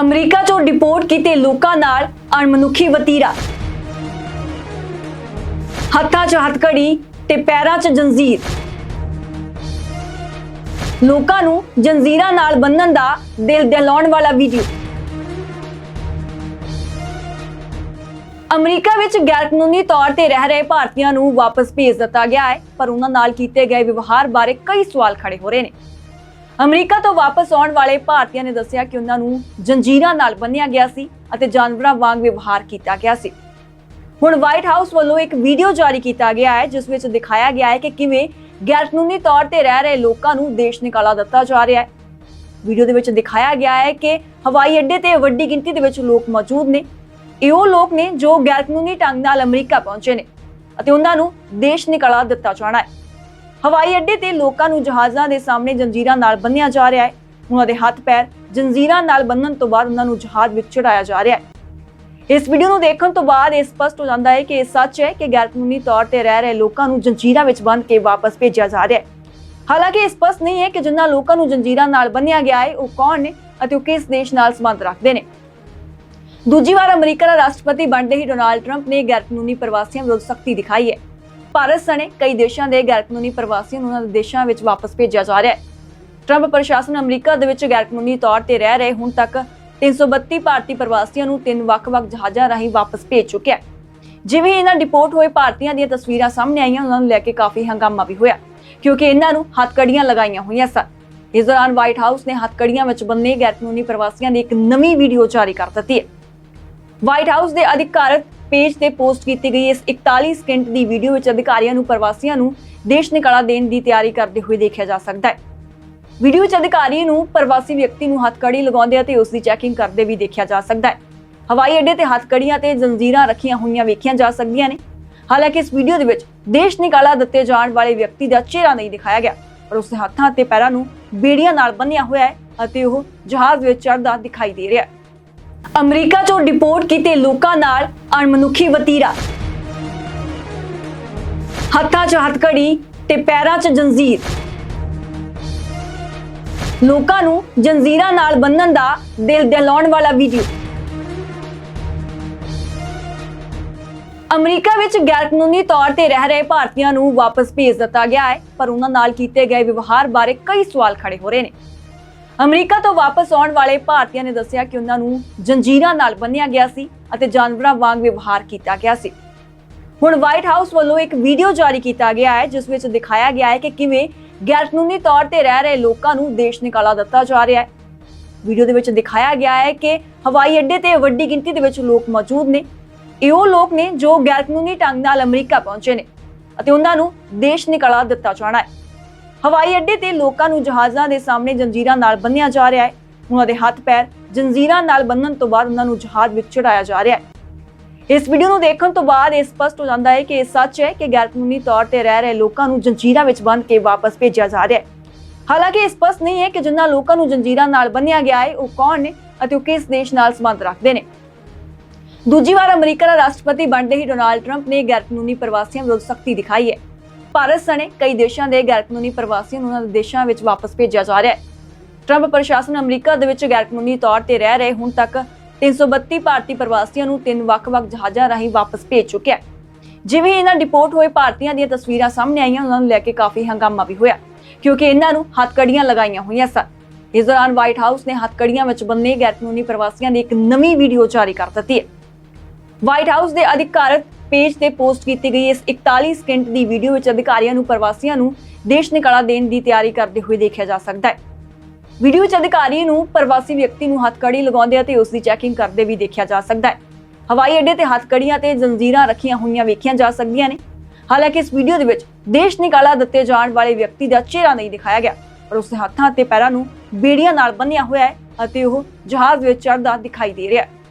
America ਚੋਂ deport ਕੀਤੇ ਲੋਕਾਂ ਨਾਲ ਅਣਮਨੁੱਖੀ ਵਤੀਰਾ। ਹੱਥਾਂ 'ਚ ਹੱਥਕੜੀ ਤੇ ਪੈਰਾਂ 'ਚ ਜੰਜ਼ੀਰ। ਲੋਕਾਂ ਨੂੰ ਜੰਜ਼ੀਰਾਂ ਨਾਲ ਬੰਨਣ ਦਾ ਦਿਲ ਦਹਿਲਾਉਣ ਵਾਲਾ ਵੀਡੀਓ। ਅਮਰੀਕਾ ਵਿੱਚ ਗੈਰ ਕਾਨੂੰਨੀ ਤੌਰ ਤੇ ਰਹਿ ਰਹੇ ਭਾਰਤੀਆਂ ਨੂੰ ਵਾਪਸ ਭੇਜ ਦਿੱਤਾ ਗਿਆ ਹੈ, ਪਰ ਉਹਨਾਂ ਨਾਲ ਕੀਤੇ ਗਏ ਵਿਵਹਾਰ ਬਾਰੇ ਕਈ ਸਵਾਲ ਖੜੇ ਹੋ ਰਹੇ ਨੇ। ਅਮਰੀਕਾ ਤੋਂ ਵਾਪਸ ਆਉਣ ਵਾਲੇ ਭਾਰਤੀਆਂ ਨੇ ਦੱਸਿਆ ਕਿ ਉਹਨਾਂ ਨੂੰ ਜੰਜੀਰਾਂ ਨਾਲ ਬੰਨ੍ਹਿਆ ਗਿਆ ਸੀ ਅਤੇ ਜਾਨਵਰਾਂ ਵਾਂਗ ਵਿਵਹਾਰ ਕੀਤਾ ਗਿਆ ਸੀ। ਹੁਣ ਵਾਈਟ ਹਾਊਸ ਵੱਲੋਂ ਇੱਕ ਵੀਡੀਓ ਜਾਰੀ ਕੀਤਾ ਗਿਆ ਹੈ, ਜਿਸ ਵਿੱਚ ਦਿਖਾਇਆ ਗਿਆ ਹੈ ਕਿ ਕਿਵੇਂ ਗੈਰ ਕਾਨੂੰਨੀ ਤੌਰ ਤੇ ਰਹਿ ਰਹੇ ਲੋਕਾਂ ਨੂੰ ਦੇਸ਼ ਨਿਕਾਲਾ ਦਿੱਤਾ ਜਾ ਰਿਹਾ ਹੈ। ਵੀਡੀਓ ਦੇ ਵਿੱਚ ਦਿਖਾਇਆ ਗਿਆ ਹੈ ਕਿ ਹਵਾਈ ਅੱਡੇ ਤੇ ਵੱਡੀ ਗਿਣਤੀ ਦੇ ਵਿੱਚ ਲੋਕ ਮੌਜੂਦ ਨੇ। ਇਹ ਉਹ ਲੋਕ ਨੇ ਜੋ ਗੈਰ ਕਾਨੂੰਨੀ ਢੰਗ ਨਾਲ ਅਮਰੀਕਾ ਪਹੁੰਚੇ ਨੇ ਅਤੇ ਉਹਨਾਂ ਨੂੰ ਦੇਸ਼ ਨਿਕਾਲਾ ਦਿੱਤਾ ਜਾਣਾ ਹੈ। ਹਵਾਈ ਅੱਡੇ ਤੇ ਲੋਕਾਂ ਨੂੰ ਜਹਾਜ਼ਾਂ ਦੇ ਸਾਹਮਣੇ ਜੰਜੀਰਾਂ ਨਾਲ ਬੰਨ੍ਹਿਆ ਜਾ ਰਿਹਾ ਹੈ। ਉਹਨਾਂ ਦੇ ਹੱਥ ਪੈਰ ਜੰਜੀਰਾਂ ਨਾਲ ਬੰਨਣ ਤੋਂ ਬਾਅਦ ਉਹਨਾਂ ਨੂੰ ਜਹਾਜ਼ ਵਿੱਚ ਚੜਾਇਆ ਜਾ ਰਿਹਾ ਹੈ। ਇਸ ਵੀਡੀਓ ਨੂੰ ਦੇਖਣ ਤੋਂ ਬਾਅਦ ਇਹ ਸਪਸ਼ਟ ਹੋ ਜਾਂਦਾ ਹੈ ਕਿ ਇਹ ਸੱਚ ਹੈ ਕਿ ਗੈਰ ਕਾਨੂੰਨੀ ਤੌਰ ਤੇ ਰਹਿ ਰਹੇ ਲੋਕਾਂ ਨੂੰ ਜੰਜੀਰਾਂ ਵਿੱਚ ਬੰਨ੍ਹ ਕੇ ਵਾਪਸ ਭੇਜਿਆ ਜਾ ਰਿਹਾ ਹੈ। ਹਾਲਾਂਕਿ ਇਹ ਸਪਸ਼ਟ ਨਹੀਂ ਹੈ ਕਿ ਜਿਨ੍ਹਾਂ ਲੋਕਾਂ ਨੂੰ ਜੰਜੀਰਾਂ ਨਾਲ ਬੰਨਿਆ ਗਿਆ ਹੈ, ਉਹ ਕੌਣ ਨੇ ਅਤੇ ਉਹ ਕਿਸ ਦੇਸ਼ ਨਾਲ ਸੰਬੰਧ ਰੱਖਦੇ ਨੇ। ਦੂਜੀ ਵਾਰ ਅਮਰੀਕਾ ਦਾ ਰਾਸ਼ਟਰਪਤੀ ਬਣਦੇ ਹੀ ਡੋਨਾਲਡ ਟਰੰਪ ਨੇ ਗੈਰ ਕਾਨੂੰਨੀ ਪ੍ਰਵਾਸੀਆਂ ਵਿਰੁੱਧ ਸਖਤੀ ਦਿਖਾਈ ਹੈ। ਭਾਰਤ ਸਣੇ ਕਈ ਦੇਸ਼ਾਂ ਦੇ ਗੈਰ ਕਾਨੂੰਨੀ ਪ੍ਰਵਾਸੀਆਂ ਨੂੰ ਉਹਨਾਂ ਦੇ ਦੇਸ਼ਾਂ ਵਿੱਚ ਵਾਪਸ ਭੇਜਿਆ ਜਾ ਰਿਹਾ ਹੈ। ਟਰੰਪ ਪ੍ਰਸ਼ਾਸਨ ਅਮਰੀਕਾ ਦੇ ਵਿੱਚ ਗੈਰ ਕਾਨੂੰਨੀ ਤੌਰ ਤੇ ਰਹਿ ਰਹੇ ਹੁਣ ਤੱਕ 332 ਭਾਰਤੀ ਪ੍ਰਵਾਸੀਆਂ ਨੂੰ ਤਿੰਨ ਵੱਖ-ਵੱਖ ਜਹਾਜ਼ਾਂ ਰਾਹੀਂ ਵਾਪਸ ਭੇਜ ਚੁੱਕਿਆ ਹੈ। ਜਿਵੇਂ ਇਹਨਾਂ ਡਿਪੋਰਟ ਹੋਏ ਭਾਰਤੀਆਂ ਦੀਆਂ ਤਸਵੀਰਾਂ ਸਾਹਮਣੇ ਆਈਆਂ, ਉਹਨਾਂ ਨੂੰ ਲੈ ਕੇ ਕਾਫੀ ਹੰਗਾਮਾ ਵੀ ਹੋਇਆ, ਕਿਉਂਕਿ ਇਹਨਾਂ ਨੂੰ ਹੱਥਕੜੀਆਂ ਲਗਾਈਆਂ ਹੋਈਆਂ ਸਨ। ਇਸ ਦੌਰਾਨ ਵਾਈਟ ਹਾਊਸ ਨੇ ਹੱਥਕੜੀਆਂ ਵਿੱਚ ਬੰਨੇ ਗੈਰ ਕਾਨੂੰਨੀ ਪ੍ਰਵਾਸੀਆਂ ਦੀ ਇੱਕ ਨਵੀਂ ਵੀਡੀਓ ਜਾਰੀ ਕਰ ਦਿੱਤੀ ਹੈ। ਵਾਈਟ ਹਾਊਸ ਦੇ ਅਧਿਕਾਰਤ ਪੇਜ ਤੇ ਪੋਸਟ ਕੀਤੀ ਗਈ ਇਸ 41 ਸਕਿੰਟ ਦੀ ਵੀਡੀਓ ਵਿੱਚ ਅਧਿਕਾਰੀਆਂ ਨੂੰ, ਪ੍ਰਵਾਸੀਆਂ ਨੂੰ ਦੇਸ਼ ਨਿਕਾਲਾ ਦੇਣ ਦੀ ਤਿਆਰੀ ਕਰਦੇ ਹੋਏ ਦੇਖਿਆ ਜਾ ਸਕਦਾ ਹੈ। ਵੀਡੀਓ ਵਿੱਚ ਅਧਿਕਾਰੀ ਨੂੰ, ਪ੍ਰਵਾਸੀ ਵਿਅਕਤੀ ਨੂੰ ਹੱਥਕੜੀ ਲਗਾਉਂਦੇ ਅਤੇ ਉਸ ਦੀ ਚੈਕਿੰਗ ਕਰਦੇ ਵੀ ਦੇਖਿਆ ਜਾ ਸਕਦਾ ਹੈ। ਹਵਾਈ ਅੱਡੇ ਤੇ ਹੱਥਕੜੀਆਂ ਤੇ ਜੰਜੀਰਾਂ ਰੱਖੀਆਂ ਹੋਈਆਂ ਵੇਖੀਆਂ ਜਾ ਸਕਦੀਆਂ ਨੇ। ਹਾਲਾਂਕਿ ਇਸ ਵੀਡੀਓ ਦੇ ਵਿੱਚ ਦੇਸ਼ ਨਿਕਾਲਾ ਦਿੱਤੇ ਜਾਣ ਵਾਲੇ ਵਿਅਕਤੀ ਦਾ ਚਿਹਰਾ ਨਹੀਂ ਦਿਖਾਇਆ ਗਿਆ, ਪਰ ਉਸ ਦੇ ਹੱਥਾਂ ਅਤੇ ਪੈਰਾਂ ਨੂੰ ਬੇੜੀਆਂ ਨਾਲ ਬੰਨਿਆ ਹੋਇਆ ਹੈ ਅਤੇ ਉਹ ਜਹਾਜ਼ ਵਿੱਚ ਚੜ੍ਹਦਾ ਦਿਖਾਈ ਦੇ ਰਿਹਾ ਹੈ। ਅਮਰੀਕਾ ਚੋਂ ਡਿਪੋਰਟ ਕੀਤੇ ਲੋਕਾਂ ਨਾਲ ਅਣਮਨੁੱਖੀ ਵਤੀਰਾ। ਹੱਥਾਂ 'ਚ ਹੱਥਕੜੀ ਤੇ ਪੈਰਾਂ 'ਚ ਜੰਜ਼ੀਰ। ਲੋਕਾਂ ਨੂੰ ਜੰਜ਼ੀਰਾਂ ਨਾਲ ਬੰਨਣ ਦਾ ਦਿਲ ਦਹਿਲਾਉਣ ਵਾਲਾ ਵੀਡੀਓ। ਅਮਰੀਕਾ ਵਿੱਚ ਗੈਰ ਕਾਨੂੰਨੀ ਤੌਰ ਤੇ ਰਹਿ ਰਹੇ ਭਾਰਤੀਆਂ ਨੂੰ ਵਾਪਸ ਭੇਜ ਦਿੱਤਾ ਗਿਆ ਹੈ, ਪਰ ਉਹਨਾਂ ਨਾਲ ਕੀਤੇ ਗਏ ਵਿਵਹਾਰ ਬਾਰੇ ਕਈ ਸਵਾਲ ਖੜੇ ਹੋ ਰਹੇ ਨੇ। ਅਮਰੀਕਾ ਤੋਂ ਵਾਪਸ ਆਉਣ ਵਾਲੇ ਭਾਰਤੀਆਂ ਨੇ ਦੱਸਿਆ ਕਿ ਉਹਨਾਂ ਨੂੰ ਜੰਜੀਰਾਂ ਨਾਲ ਬੰਨ੍ਹਿਆ ਗਿਆ ਸੀ ਅਤੇ ਜਾਨਵਰਾਂ ਵਾਂਗ ਵਿਵਹਾਰ ਕੀਤਾ ਗਿਆ ਸੀ। ਹੁਣ ਵਾਈਟ ਹਾਊਸ ਵੱਲੋਂ ਇੱਕ ਵੀਡੀਓ ਜਾਰੀ ਕੀਤਾ ਗਿਆ ਹੈ, ਜਿਸ ਵਿੱਚ ਦਿਖਾਇਆ ਗਿਆ ਹੈ ਕਿ ਕਿਵੇਂ ਗੈਰ ਕਾਨੂੰਨੀ ਤੌਰ ਤੇ ਰਹਿ ਰਹੇ ਲੋਕਾਂ ਨੂੰ ਦੇਸ਼ ਨਿਕਾਲਾ ਦਿੱਤਾ ਜਾ ਰਿਹਾ ਹੈ। ਵੀਡੀਓ ਦੇ ਵਿੱਚ ਦਿਖਾਇਆ ਗਿਆ ਹੈ ਕਿ ਹਵਾਈ ਅੱਡੇ ਤੇ ਵੱਡੀ ਗਿਣਤੀ ਦੇ ਵਿੱਚ ਲੋਕ ਮੌਜੂਦ ਨੇ। ਇਹ ਉਹ ਲੋਕ ਨੇ ਜੋ ਗੈਰ ਕਾਨੂੰਨੀ ਢੰਗ ਨਾਲ ਅਮਰੀਕਾ ਪਹੁੰਚੇ ਨੇ ਅਤੇ ਉਹਨਾਂ ਨੂੰ ਦੇਸ਼ ਨਿਕਾਲਾ ਦਿੱਤਾ ਜਾਣਾ ਹੈ। ਹਵਾਈ ਅੱਡੇ ਤੇ ਲੋਕਾਂ ਨੂੰ ਜਹਾਜ਼ਾਂ ਦੇ ਸਾਹਮਣੇ ਜੰਜੀਰਾਂ ਨਾਲ ਬੰਨ੍ਹਿਆ ਜਾ ਰਿਹਾ ਹੈ। ਉਹਨਾਂ ਦੇ ਹੱਥ ਪੈਰ ਜੰਜੀਰਾਂ ਨਾਲ ਬੰਨਣ ਤੋਂ ਬਾਅਦ ਉਹਨਾਂ ਨੂੰ ਜਹਾਜ਼ ਵਿੱਚ ਚੜਾਇਆ ਜਾ ਰਿਹਾ ਹੈ। ਇਸ ਵੀਡੀਓ ਨੂੰ ਦੇਖਣ ਤੋਂ ਬਾਅਦ ਇਹ ਸਪਸ਼ਟ ਹੋ ਜਾਂਦਾ ਹੈ ਕਿ ਇਹ ਸੱਚ ਹੈ ਕਿ ਗੈਰ ਕਾਨੂੰਨੀ ਤੌਰ ਤੇ ਰਹਿ ਰਹੇ ਲੋਕਾਂ ਨੂੰ ਜੰਜੀਰਾਂ ਵਿੱਚ ਬੰਨ੍ਹ ਕੇ ਵਾਪਸ ਭੇਜਿਆ ਜਾ ਰਿਹਾ ਹੈ। ਹਾਲਾਂਕਿ ਇਹ ਸਪਸ਼ਟ ਨਹੀਂ ਹੈ ਕਿ ਜਿਨ੍ਹਾਂ ਲੋਕਾਂ ਨੂੰ ਜੰਜੀਰਾਂ ਨਾਲ ਬੰਨਿਆ ਗਿਆ ਹੈ, ਉਹ ਕੌਣ ਨੇ ਅਤੇ ਉਹ ਕਿਸ ਦੇਸ਼ ਨਾਲ ਸੰਬੰਧ ਰੱਖਦੇ ਨੇ। ਦੂਜੀ ਵਾਰ ਅਮਰੀਕਾ ਦਾ ਰਾਸ਼ਟਰਪਤੀ ਬਣਦੇ ਹੀ ਡੋਨਾਲਡ ਟਰੰਪ ਨੇ ਗੈਰ ਕਾਨੂੰਨੀ ਪ੍ਰਵਾਸੀਆਂ ਵਿਰੁੱਧ ਸਖਤੀ ਦਿਖਾਈ ਹੈ। ਭਾਰਤ ਸਣੇ ਕਈ ਦੇਸ਼ਾਂ ਦੇ ਗੈਰ ਕਾਨੂੰਨੀ ਪ੍ਰਵਾਸੀਆਂ ਨੂੰ ਉਹਨਾਂ ਦੇ ਦੇਸ਼ਾਂ ਵਿੱਚ ਵਾਪਸ ਭੇਜਿਆ ਜਾ ਰਿਹਾ ਹੈ। ਟਰੰਪ ਪ੍ਰਸ਼ਾਸਨ ਅਮਰੀਕਾ ਦੇ ਵਿੱਚ ਗੈਰ ਕਾਨੂੰਨੀ ਤੌਰ ਤੇ ਰਹਿ ਰਹੇ ਹੁਣ ਤੱਕ 332 ਭਾਰਤੀ ਪ੍ਰਵਾਸੀਆਂ ਨੂੰ ਤਿੰਨ ਵੱਖ-ਵੱਖ ਜਹਾਜ਼ਾਂ ਰਾਹੀਂ ਵਾਪਸ ਭੇਜ ਚੁੱਕਿਆ ਹੈ। ਜਿਵੇਂ ਇਹਨਾਂ ਡਿਪੋਰਟ ਹੋਏ ਭਾਰਤੀਆਂ ਦੀਆਂ ਤਸਵੀਰਾਂ ਸਾਹਮਣੇ ਆਈਆਂ, ਉਹਨਾਂ ਨੂੰ ਲੈ ਕੇ ਕਾਫੀ ਹੰਗਾਮਾ ਵੀ ਹੋਇਆ, ਕਿਉਂਕਿ ਇਹਨਾਂ ਨੂੰ ਹੱਥਕੜੀਆਂ ਲਗਾਈਆਂ ਹੋਈਆਂ ਸਨ। ਇਸ ਦੌਰਾਨ ਵਾਈਟ ਹਾਊਸ ਨੇ ਹੱਥਕੜੀਆਂ ਵਿੱਚ ਬੰਨੇ ਗੈਰਕਾਨੂੰਨੀ ਪ੍ਰਵਾਸੀਆਂ ਦੀ ਇੱਕ ਨਵੀਂ ਵੀਡੀਓ ਜਾਰੀ ਕਰ ਦਿੱਤੀ ਹੈ। ਵਾਈਟ ਹਾਊਸ ਦੇ ਅਧਿਕਾਰਤ ਪੇਜ ਤੇ ਪੋਸਟ ਕੀਤੀ ਗਈ ਇਸ 41 ਸਕਿੰਟ ਦੀ ਵੀਡੀਓ ਵਿੱਚ ਅਧਿਕਾਰੀਆਂ ਨੂੰ, ਪ੍ਰਵਾਸੀਆਂ ਨੂੰ ਦੇਸ਼ ਨਿਕਾਲਾ ਦੇਣ ਦੀ ਤਿਆਰੀ ਕਰਦੇ ਹੋਏ ਦੇਖਿਆ ਜਾ ਸਕਦਾ ਹੈ। ਵੀਡੀਓ ਵਿੱਚ ਅਧਿਕਾਰੀ ਨੂੰ, ਪ੍ਰਵਾਸੀ ਵਿਅਕਤੀ ਨੂੰ ਹੱਥਕੜੀ ਲਗਾਉਂਦੇ ਅਤੇ ਉਸ ਦੀ ਚੈਕਿੰਗ ਕਰਦੇ ਵੀ ਦੇਖਿਆ ਜਾ ਸਕਦਾ ਹੈ। ਹਵਾਈ ਅੱਡੇ ਤੇ ਹੱਥਕੜੀਆਂ ਤੇ ਜੰਜੀਰਾਂ ਰੱਖੀਆਂ ਹੋਈਆਂ ਵੇਖੀਆਂ ਜਾ ਸਕਦੀਆਂ ਨੇ। ਹਾਲਾਂਕਿ ਇਸ ਵੀਡੀਓ ਦੇ ਵਿੱਚ ਦੇਸ਼ ਨਿਕਾਲਾ ਦਿੱਤੇ ਜਾਣ ਵਾਲੇ ਵਿਅਕਤੀ ਦਾ ਚਿਹਰਾ ਨਹੀਂ ਦਿਖਾਇਆ ਗਿਆ, ਪਰ ਉਸ ਦੇ ਹੱਥਾਂ ਅਤੇ ਪੈਰਾਂ ਨੂੰ ਬੇੜੀਆਂ ਨਾਲ ਬੰਨਿਆ ਹੋਇਆ ਹੈ ਅਤੇ ਉਹ ਜਹਾਜ਼ ਵਿੱਚ ਚੜ੍ਹਦਾ ਦਿਖਾਈ ਦੇ ਰਿਹਾ ਹੈ।